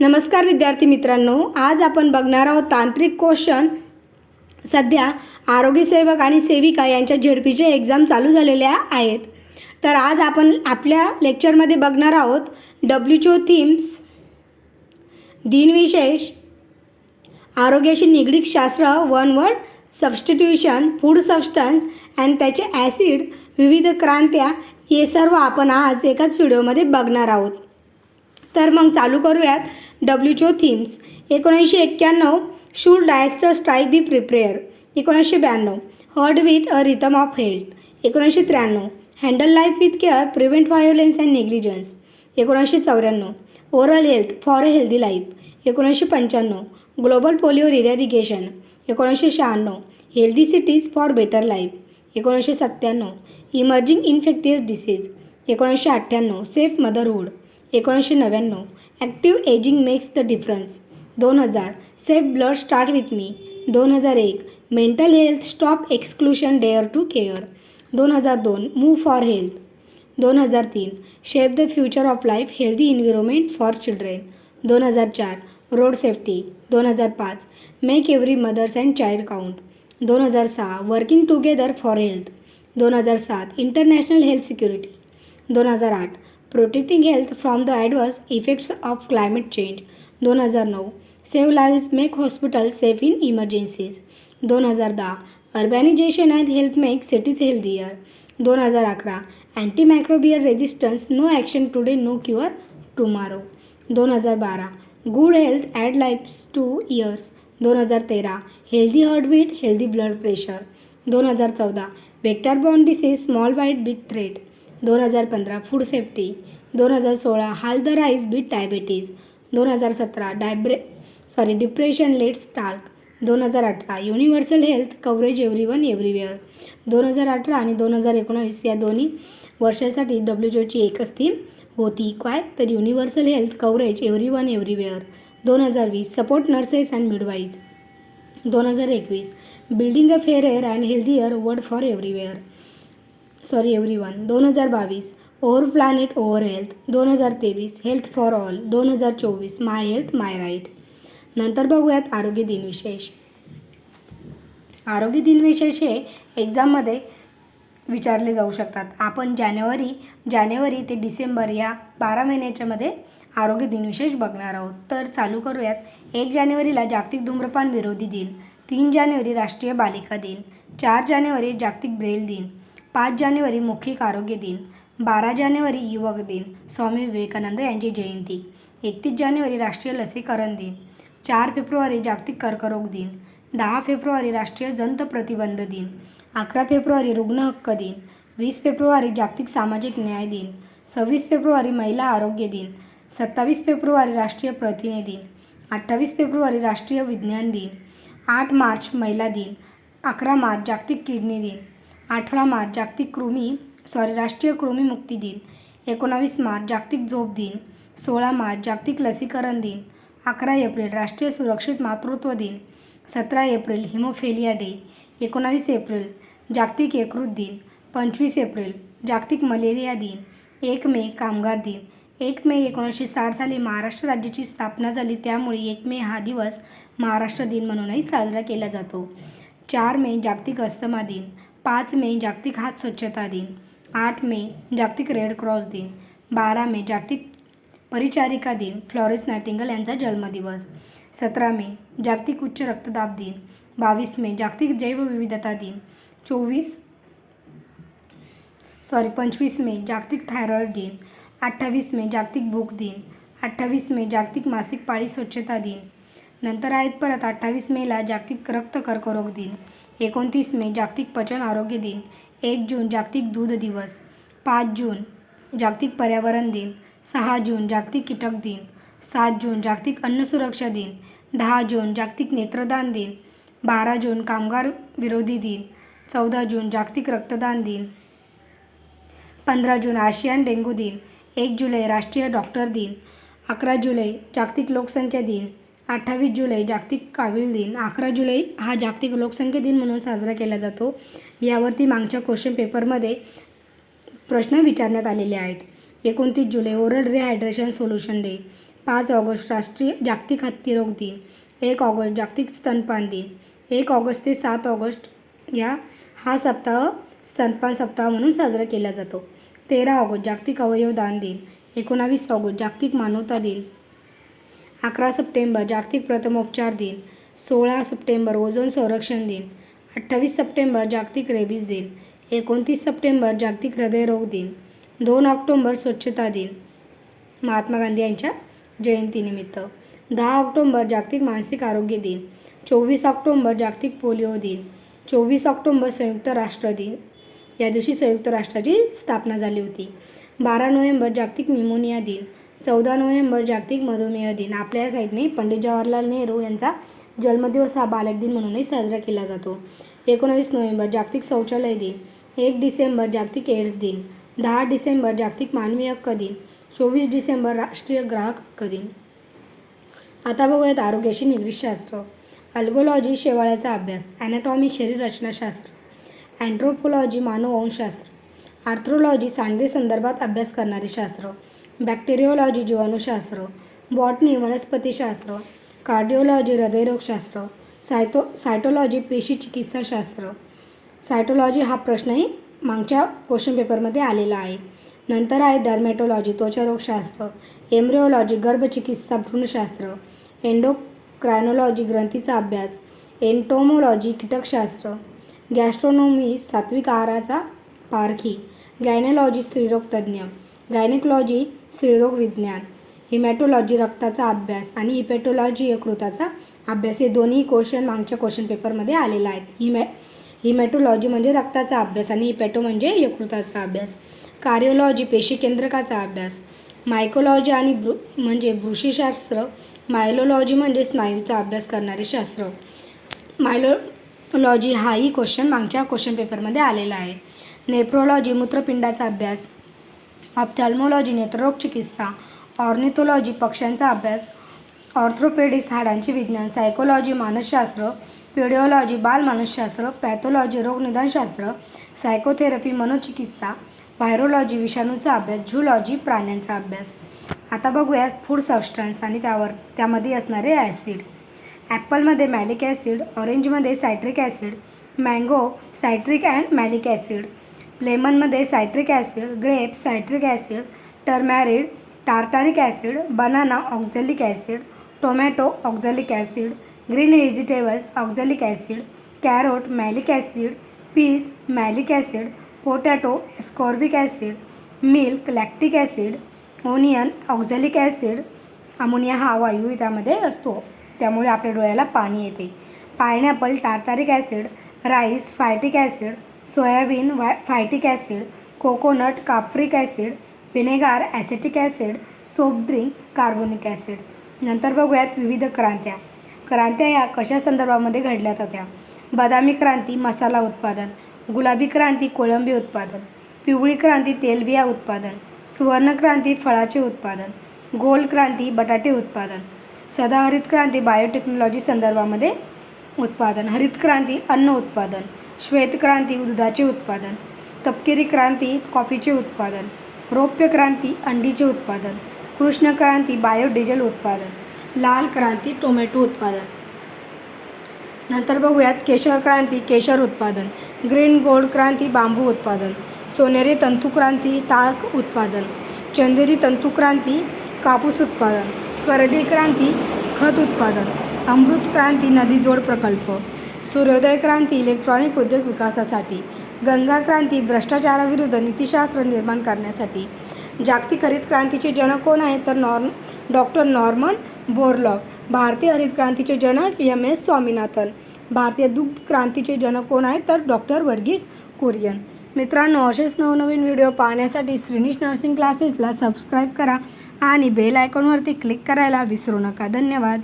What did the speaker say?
नमस्कार विद्यार्थी मित्रांनो आज आपण बघणार आहोत तांत्रिक क्वेश्चन. सध्या आरोग्यसेवक आणि सेविका यांच्या झेडपीचे एक्झाम चालू झालेल्या आहेत. तर आज आपण आपल्या लेक्चरमध्ये बघणार आहोत डब्ल्यूचओ थीम्स दिनविशेष आरोग्याशी निगडीत शास्त्र one word substitution food substance and त्याचे ॲसिड विविध क्रांत्या हे सर्व आपण आज एकाच व्हिडिओमध्ये बघणार आहोत. तर मग चालू करूयात. WHO themes. एकोणीसशे एक्क्याण्णव should disaster strike be prepare. एकोणीसशे ब्याण्णव heart with a rhythm of health. एकोणीसशे त्र्याण्णव handle life with care prevent violence and negligence. एकोणीसशे चौऱ्याण्णव oral health for a healthy life. एकोणीसशे पंच्याण्णव ग्लोबल पोलिओ रिडॅरिगेशन एकोणीसशे शहाण्णव healthy cities for better life. एकोणीसशे सत्त्याण्णव इमर्जिंग इन्फेक्टियस डिसीज. एकोणीसशे अठ्ठ्याण्णव सेफ मदरहूड. एकोणीसशे नव्याण्णव. Active ageing makes the difference दोन हजार. Safe blood start with me दोन हजार एक. Mental health stop exclusion dare to care दोन हजार दोन. मूव फॉर हेल्थ दोन हजार तीन. Shape the future of life healthy environment for children दोन हजार चार. रोड सेफ्टी दोन हजार पाच. Make every mothers and child count दोन हजार सहा. वर्किंग टुगेदर फॉर हेल्थ दोन हजार सात. इंटरनॅशनल हेल्थ सिक्युरिटी दोन हजार आठ. Protecting health from the adverse effects of climate change दोन हजार नऊ save lives make hospital safe in emergencies दोन हजार दहा urbanization and health make cities healthier दोन हजार अकरा anti microbial resistance no action today no cure tomorrow दोन हजार बारा good health add lifes to years दोन हजार तेरा healthy heartbeat healthy blood pressure दोन हजार चौदा vector borne disease small bite big threat दोन हजार पंधरा फूड सेफ्टी दोन हजार सोळा हाल द राईज बीट डायबेटीज दोन हजार सतरा डायब्रे सॉरी डिप्रेशन लेट्स टाल्क दोन हजार अठरा universal health coverage every one everywhere दोन हजार अठरा आणि दोन हजार एकोणावीस या दोन्ही वर्षासाठी डब्ल्यू ओची एकच थीम होती. काय? तर universal health coverage every one everywhere दोन हजार वीस सपोर्ट नर्सेस अँड मिडवाईज दोन हजार एकवीस building a fairer and healthier world for everywhere sorry every one दोन हजार बावीस. ओव्हर प्लॅनेट ओव्हर हेल्थ दोन हजार तेवीस. हेल्थ फॉर ऑल दोन हजार चोवीस. माय हेल्थ माय राईट नंतर बघूयात आरोग्य दिनविशेष आरोग्य दिनविशेष हे एक्झाममध्ये विचारले जाऊ शकतात. आपण जानेवारी जानेवारी ते डिसेंबर या बारा महिन्याच्यामध्ये आरोग्य दिनविशेष बघणार आहोत. तर चालू करूयात. एक जानेवारीला जागतिक धूम्रपान विरोधी दिन. तीन जानेवारी राष्ट्रीय बालिका दिन. चार जानेवारी जागतिक ब्रेल दिन. पाच जानेवारी मौखिक आरोग्य दिन बारा जानेवारी युवक दिन स्वामी विवेकानंद यांची जयंती एकतीस जानेवारी राष्ट्रीय लसीकरण दिन चार फेब्रुवारी जागतिक कर्करोग दिन दहा फेब्रुवारी राष्ट्रीय जंत प्रतिबंध दिन अकरा फेब्रुवारी रुग्ण हक्क दिन वीस फेब्रुवारी जागतिक सामाजिक न्याय दिन सव्वीस फेब्रुवारी महिला आरोग्य दिन सत्तावीस फेब्रुवारी राष्ट्रीय प्रतिने दिन अठ्ठावीस फेब्रुवारी राष्ट्रीय विज्ञान दिन आठ मार्च महिला दिन अकरा मार्च जागतिक किडनी दिन अठरा मार्च जागतिक कृमी सॉरी राष्ट्रीय कृमी मुक्ती दिन. एकोणावीस मार्च जागतिक झोप दिन. सोळा मार्च जागतिक लसीकरण दिन. अकरा एप्रिल राष्ट्रीय सुरक्षित मातृत्व दिन. सतरा एप्रिल हिमोफेलिया डे. एकोणावीस एप्रिल जागतिक यकृत दिन. पंचवीस एप्रिल जागतिक मलेरिया दिन. एक मे कामगार दिन. एक मे एकोणीसशे साठ साली महाराष्ट्र राज्याची स्थापना झाली त्यामुळे एक मे हा दिवस महाराष्ट्र दिन म्हणूनही साजरा केला जातो. चार मे जागतिक अस्थमा दिन. पाच मे जागतिक हात स्वच्छता दिन आठ मे जागतिक रेड क्रॉस दिन बारा मे जागतिक परिचारिका दिन फ्लॉरेन्स नायटिंगल यांचा जन्मदिवस सतरा मे जागतिक उच्च रक्तदाब दिन बावीस मे जागतिक जैवविविधता दिन चोवीस सॉरी पंचवीस मे जागतिक थायरॉईड दिन अठ्ठावीस मे जागतिक भूक दिन अठ्ठावीस मे जागतिक मासिक पाळी स्वच्छता दिन नंतर आहेत परत अठ्ठावीस मेला जागतिक रक्त कर्करोग दिन एकोणतीस मे, जागतिक पचन आरोग्य दिन, एक जून, जागतिक दूध दिवस, पाच जून, जागतिक पर्यावरण दिन, सहा जून, जागतिक कीटक दिन, सात जून, जागतिक अन्न सुरक्षा दिन, दहा जून, जागतिक नेत्रदान दिन, बारा जून, कामगार विरोधी दिन, चौदा जून, जागतिक रक्तदान दिन, पंधरा जून, आशियान डेंग्यू दिन, एक जुलै, राष्ट्रीय डॉक्टर दिन, अकरा जुलै, जागतिक लोकसंख्या दिन अठ्ठावीस जुलै जागतिक कावीळ दिन. अकरा जुलै हा जागतिक लोकसंख्या दिन म्हणून साजरा केला जातो. यावरती मागच्या क्वेश्चन पेपरमध्ये प्रश्न विचारण्यात आलेले आहेत. एकोणतीस जुलै ओरल रिहायड्रेशन सोल्युशन डे पाच ऑगस्ट राष्ट्रीय जागतिक हत्तीरोग दिन. एक ऑगस्ट जागतिक स्तनपान दिन. एक ऑगस्ट ते सात ऑगस्ट या हा सप्ताह स्तनपान सप्ताह म्हणून साजरा केला जातो. तेरा ऑगस्ट जागतिक अवयवदान दिन. एकोणावीस ऑगस्ट जागतिक मानवता दिन. अकरा सप्टेंबर जागतिक प्रथमोपचार दिन सोळा सप्टेंबर ओझोन संरक्षण दिन अठ्ठावीस सप्टेंबर जागतिक रेबीज दिन एकोणतीस सप्टेंबर जागतिक हृदयरोग दिन दोन ऑक्टोंबर स्वच्छता दिन. महात्मा गांधी यांच्या जयंतीनिमित्त दहा ऑक्टोंबर जागतिक मानसिक आरोग्य दिन चोवीस ऑक्टोंबर जागतिक पोलिओ दिन चोवीस ऑक्टोंबर संयुक्त राष्ट्र दिन. या दिवशी संयुक्त राष्ट्राची स्थापना झाली होती. बारा नोव्हेंबर जागतिक निमोनिया दिन चौदा नोव्हेंबर जागतिक मधुमेह दिन. आपल्या साईडने पंडित जवाहरलाल नेहरू यांचा जन्मदिवस हा बालक दिन म्हणूनही साजरा केला जातो. एकोणावीस नोव्हेंबर जागतिक शौचालय दिन. एक डिसेंबर जागतिक एड्स दिन. दहा डिसेंबर जागतिक मानवी हक्क दिन. चोवीस डिसेंबर राष्ट्रीय ग्राहक हक्क दिन. आता बघूयात आरोग्याशी निगडीत शास्त्र अल्गोलॉजी शेवाळ्याचा अभ्यास. ॲनाटॉमी शरीररचनाशास्त्र. अँथ्रोपोलॉजी मानववंशशास्त्र. आर्थ्रोलॉजी सांडे संदर्भात अभ्यास करणारे शास्त्र. बॅक्टेरिओलॉजी जीवाणूशास्त्र बॉटनी वनस्पतीशास्त्र कार्डिओलॉजी हृदयरोगशास्त्र सायतो सायटोलॉजी पेशी चिकित्साशास्त्र. सायटोलॉजी हा प्रश्नही मागच्या क्वेश्चन पेपरमध्ये आलेला आहे. नंतर आहे डर्मॅटोलॉजी त्वचारोगशास्त्र एम्ब्रिओलॉजी गर्भचिकित्सा भ्रूणशास्त्र एंडोक्रायनोलॉजी ग्रंथीचा अभ्यास एन्टोमोलॉजी कीटकशास्त्र गॅस्ट्रोनॉमी सात्विक आहाराचा पारखी गायनॉलॉजी स्त्रीरोगतज्ञ गायनेकॉलॉजी स्त्रीरोग विज्ञान हिमॅटोलॉजी रक्ताचा अभ्यास आणि हिपॅटोलॉजी यकृताचा अभ्यास हे दोन्ही क्वेश्चन मागच्या क्वेश्चन पेपरमध्ये आलेला आहेत. हिमॅ हिमॅटोलॉजी म्हणजे रक्ताचा अभ्यास आणि हिपॅटो म्हणजे यकृताचा अभ्यास. कार्डिओलॉजी पेशीकेंद्रकाचा अभ्यास. मायकोलॉजी आणि ब्रु म्हणजे ब्रुशीशास्त्र मायलोलॉजी म्हणजे स्नायूचा अभ्यास करणारे शास्त्र. मायलोलॉजी हाही क्वेश्चन मागच्या क्वेश्चन पेपरमध्ये आलेला आहे. नेफ्रोलॉजी मूत्रपिंडाचा अभ्यास. ऑप्थॅल्मोलॉजी नेत्ररोग चिकित्सा ऑर्निथोलॉजी पक्ष्यांचा अभ्यास ऑर्थोपेडिक्स हाडांचे विज्ञान सायकोलॉजी मानसशास्त्र पेडिओलॉजी बालमानसशास्त्र पॅथोलॉजी रोगनिदानशास्त्र सायकोथेरपी मनोचिकित्सा व्हायरोलॉजी विषाणूचा अभ्यास झूलॉजी प्राण्यांचा अभ्यास. आता बघूया फूड सबस्टन्स आणि त्यावर त्यामध्ये असणारे ॲसिड. ॲपलमध्ये malic acid ऑरेंजमध्ये citric acid mango citric and malic acid. लेमनमध्ये citric acid grape citric acid tamarind tartaric acid banana oxalic acid tomato oxalic acid green vegetables oxalic acid carrot malic acid peas malic acid potato ascorbic acid milk lactic acid onion oxalic acid. Ammonia हा वायू त्यामध्ये असतो त्यामुळे आपल्या डोळ्याला पाणी येते. Pineapple tartaric acid rice phytic acid soyabean Y phytic acid coconut capric acid vinegar acetic acid soft drink carbonic acid. नंतर बघूयात विविध क्रांत्या. क्रांत्या या कशा संदर्भामध्ये घडल्या होत्या? बदामी क्रांती मसाला उत्पादन. गुलाबी क्रांती कोळंबी उत्पादन. पिवळी क्रांती तेलबिया उत्पादन. सुवर्णक्रांती फळाचे उत्पादन. गोल क्रांती बटाटे उत्पादन. सदाहरित क्रांती बायोटेक्नॉलॉजी संदर्भामध्ये उत्पादन. हरित क्रांती अन्न उत्पादन. श्वेत क्रांती दुधाचे उत्पादन तपकिरी क्रांती कॉफीचे उत्पादन रौप्य क्रांती अंडीचे उत्पादन कृष्ण क्रांती बायोडिझेल उत्पादन लाल क्रांती टोमॅटो उत्पादन. नंतर बघूयात केशर क्रांती केशर उत्पादन ग्रीन गोल्ड क्रांती बांबू उत्पादन सोनेरी तंतुक्रांती ताग उत्पादन चंदेरी तंतुक्रांती कापूस उत्पादन करडी क्रांती खत उत्पादन अमृत क्रांती नदी जोड प्रकल्प. सूर्योदय क्रांती इलेक्ट्रॉनिक उद्योग विकासासाठी गंगा क्रांती भ्रष्टाचाराविरुद्ध नीतिशास्त्र निर्माण करण्यासाठी. जागतिक हरित क्रांतीचे जनक कोण आहेत? तर नॉर्म डॉक्टर नॉर्मन बोरलॉग भारतीय हरित क्रांतीचे जनक एम एस स्वामीनाथन. भारतीय दुग्ध क्रांतीचे जनक कोण आहेत? तर डॉक्टर वर्गीस कुरियन. मित्रांनो असेच नवनवीन व्हिडिओ पाहण्यासाठी श्रीनिश नर्सिंग क्लासेसला सबस्क्राईब करा आणि बेल आयकॉनवरती क्लिक करायला विसरू नका. धन्यवाद.